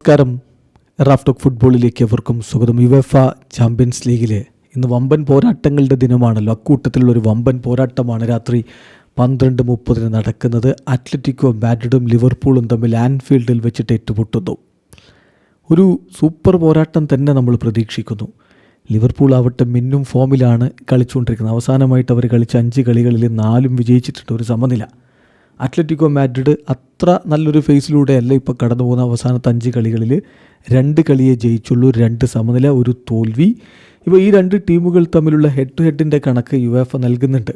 നമസ്കാരം. റാഫ്റ്റോക്ക് ഫുട്ബോളിലേക്ക് എവർക്കും സ്വാഗതം. യുവഫ ചാമ്പ്യൻസ് ലീഗിലെ ഇന്ന് വമ്പൻ പോരാട്ടങ്ങളുടെ ദിനമാണല്ലോ. അക്കൂട്ടത്തിലുള്ള ഒരു വമ്പൻ പോരാട്ടമാണ് രാത്രി പന്ത്രണ്ട് മുപ്പതിന് നടക്കുന്നത്. അത്ലറ്റിക്കോ മാഡ്രിഡും ലിവർപൂളും തമ്മിൽ ആൻഫീൽഡിൽ വെച്ചിട്ട് ഏറ്റുമുട്ടുന്നു. ഒരു സൂപ്പർ പോരാട്ടം തന്നെ നമ്മൾ പ്രതീക്ഷിക്കുന്നു. ലിവർപൂൾ ആവട്ടെ മിന്നും ഫോമിലാണ് കളിച്ചുകൊണ്ടിരിക്കുന്നത്. അവസാനമായിട്ട് അവർ കളിച്ച അഞ്ച് കളികളിൽ നാലും വിജയിച്ചിട്ടുണ്ട് ഒരു സമനില. അത്ലറ്റിക്കോ മാഡ്രിഡ് അത്ര നല്ലൊരു ഫേസിലൂടെയല്ല ഇപ്പോൾ കടന്നു പോകുന്ന അവസാനത്തെ അഞ്ച് കളികളിൽ രണ്ട് കളിയെ ജയിച്ചുള്ളൂ രണ്ട് സമനില ഒരു തോൽവി. ഇപ്പോൾ ഈ രണ്ട് ടീമുകൾ തമ്മിലുള്ള ഹെഡ് ടു ഹെഡിന്റെ കണക്ക് യു എഫ് നൽകുന്നുണ്ട്.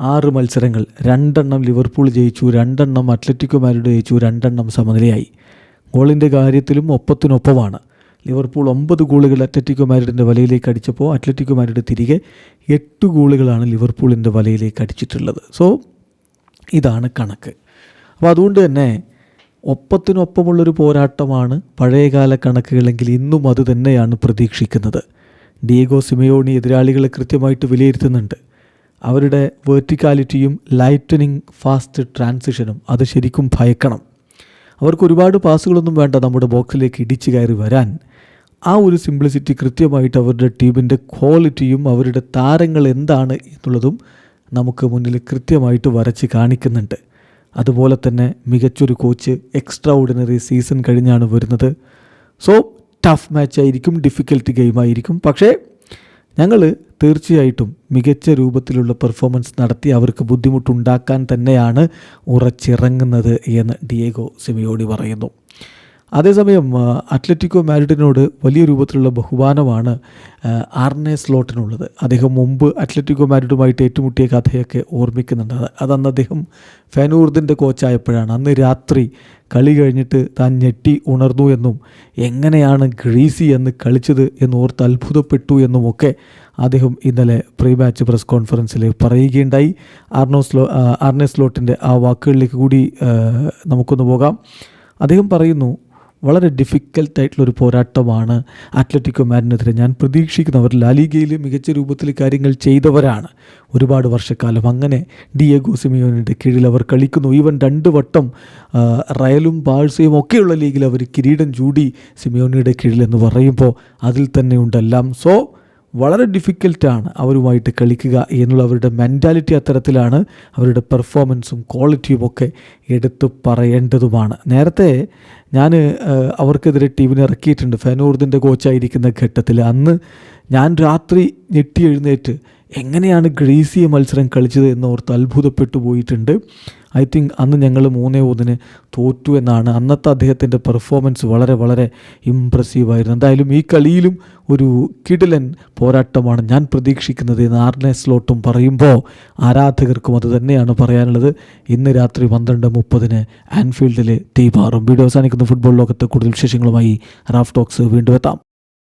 ആറ് മത്സരങ്ങൾ രണ്ടെണ്ണം ലിവർപൂൾ ജയിച്ചു രണ്ടെണ്ണം അത്ലറ്റിക്കോ മാരിഡ് ജയിച്ചു രണ്ടെണ്ണം സമനിലയായി. ഗോളിന്റെ കാര്യത്തിലും ഒപ്പത്തിനൊപ്പമാണ്. ലിവർപൂൾ ഒമ്പത് ഗോളുകൾ അത്ലറ്റിക്കോ മാരിഡിന്റെ വലയിലേക്ക് അടിച്ചപ്പോൾ അത്ലറ്റിക്കോ മാരിഡ് തിരികെ എട്ട് ഗോളുകളാണ് ലിവർപൂളിന്റെ വലയിലേക്ക് അടിച്ചിട്ടുള്ളത്. സോ ഇതാണ് കണക്ക്. അപ്പോൾ അതുകൊണ്ട് തന്നെ ഒപ്പത്തിനൊപ്പമുള്ളൊരു പോരാട്ടമാണ് പഴയകാല കണക്കുകളെങ്കിൽ ഇന്നും അത് തന്നെയാണ് പ്രതീക്ഷിക്കുന്നത്. ഡിയേഗോ സിമയോണി എതിരാളികളെ കൃത്യമായിട്ട് വിലയിരുത്തുന്നുണ്ട്. അവരുടെ വേർട്ടിക്കാലിറ്റിയും ലൈറ്റനിങ് ഫാസ്റ്റ് ട്രാൻസിഷനും അത് ശരിക്കും ഭയക്കണം. അവർക്ക് ഒരുപാട് പാസുകളൊന്നും വേണ്ട നമ്മുടെ ബോക്സിലേക്ക് ഇടിച്ചു കയറി വരാൻ. ആ ഒരു സിംപ്ലിസിറ്റി കൃത്യമായിട്ട് അവരുടെ ടീമിന്റെ ക്വാളിറ്റിയും അവരുടെ താരങ്ങൾ എന്താണ് എന്നുള്ളതും നമുക്ക് മുന്നിൽ കൃത്യമായിട്ട് വരച്ച് കാണിക്കുന്നുണ്ട്. അതുപോലെ തന്നെ മികച്ചൊരു കോച്ച് എക്സ്ട്രാ ഓർഡിനറി സീസൺ കഴിഞ്ഞാണ് വരുന്നത്. സോ ടഫ് മാച്ച് ആയിരിക്കും ഡിഫിക്കൽട്ട് ഗെയിം ആയിരിക്കും. പക്ഷേ ഞങ്ങൾ തീർച്ചയായിട്ടും മികച്ച രൂപത്തിലുള്ള പെർഫോമൻസ് നടത്തി അവർക്ക് ബുദ്ധിമുട്ടുണ്ടാക്കാൻ തന്നെയാണ് ഉറച്ചിറങ്ങുന്നത് എന്ന് ഡിയേഗോ സിമിയോടി പറയുന്നു. അതേസമയം അത്ലറ്റിക്കോ മാരിഡിനോട് വലിയ രൂപത്തിലുള്ള ബഹുമാനമാണ് ആർണെ സ്ലോട്ടിനുള്ളത്. അദ്ദേഹം മുമ്പ് അത്ലറ്റിക്കോ മാരിഡുമായിട്ട് ഏറ്റുമുട്ടിയ കഥയൊക്കെ ഓർമ്മിക്കുന്നുണ്ട്. അത് അതന്ന് അദ്ദേഹം ഫാനൂർദിന്റെ കോച്ചായപ്പോഴാണ്. അന്ന് രാത്രി കളി കഴിഞ്ഞിട്ട് താൻ ഞെട്ടി ഉണർന്നു എന്നും എങ്ങനെയാണ് ഗ്രീസി എന്ന് കളിച്ചത് എന്ന് ഓർത്ത് അത്ഭുതപ്പെട്ടു എന്നുമൊക്കെ അദ്ദേഹം ഇന്നലെ പ്രീ മാച്ച് പ്രസ് കോൺഫറൻസിൽ പറയുകയുണ്ടായി. ആർണോ സ്ലോ ആ, ആർനെ സ്ലോട്ടിന്റെ ആ വാക്കുകളിലേക്ക് കൂടി നമുക്കൊന്ന് പോകാം. അദ്ദേഹം പറയുന്നു വളരെ ഡിഫിക്കൽട്ടായിട്ടുള്ളൊരു പോരാട്ടമാണ് അത്ലറ്റിക്കോ മാഡിനെതിരെ ഞാൻ പ്രതീക്ഷിക്കുന്നവർ ലാലിഗയിൽ മികച്ച രൂപത്തിൽ കാര്യങ്ങൾ ചെയ്തവരാണ്. ഒരുപാട് വർഷക്കാലം അങ്ങനെ ഡിയേഗോ സിമിയോനിന്റെ കീഴിൽ അവർ കളിക്കുന്നു. ഈവൻ രണ്ട് വട്ടം റയലും ബാഴ്സയും ഒക്കെയുള്ള ലീഗിൽ അവർ കിരീടം ചൂടി സിമിയോണിയുടെ കീഴിൽ എന്ന് പറയുമ്പോൾ അതിൽ തന്നെ ഉണ്ടെല്ലാം. സോ വളരെ ഡിഫിക്കൽട്ടാണ് അവരുമായിട്ട് കളിക്കുക എന്നുള്ള അവരുടെ മെന്റാലിറ്റി അത്തരത്തിലാണ് അവരുടെ പെർഫോമൻസും ക്വാളിറ്റിയും ഒക്കെ എടുത്തു പറയേണ്ടതുമാണ്. നേരത്തെ ഞാൻ അവർക്കെതിരെ ടീമിനെ ഇറക്കിയിട്ടുണ്ട്. ഫെനൂർദിന്റെ കോച്ചായിരിക്കുന്ന ഘട്ടത്തിൽ അന്ന് ഞാൻ രാത്രി ഞെട്ടി എഴുന്നേറ്റ് എങ്ങനെയാണ് ഗ്രീസിയ മത്സരം കളിച്ചത് എന്നോർത്ത് അത്ഭുതപ്പെട്ടു പോയിട്ടുണ്ട്. ഐ തിങ്ക് അന്ന് ഞങ്ങൾ മൂന്നേ ഒന്നിന് തോറ്റു എന്നാണ്. അന്നത്തെ അദ്ദേഹത്തിന്റെ പെർഫോമൻസ് വളരെ വളരെ ഇമ്പ്രസീവായിരുന്നു എന്തായാലും ഈ കളിയിലും ഒരു കിടിലൻ പോരാട്ടമാണ് ഞാൻ പ്രതീക്ഷിക്കുന്നത് എന്ന് ആർനെ സ്ലോട്ടും പറയുമ്പോൾ ആരാധകർക്കും അത് തന്നെയാണ് പറയാനുള്ളത്. ഇന്ന് രാത്രി പന്ത്രണ്ട് മുപ്പതിന് ആൻഫീൽഡിലെ തീപാറും. വീഡിയോ അവസാനിക്കുന്ന. ഫുട്ബോൾ ലോകത്ത് കൂടുതൽ വിശേഷങ്ങളുമായി റാഫ് ടോക്സ് വീണ്ടും എത്താം.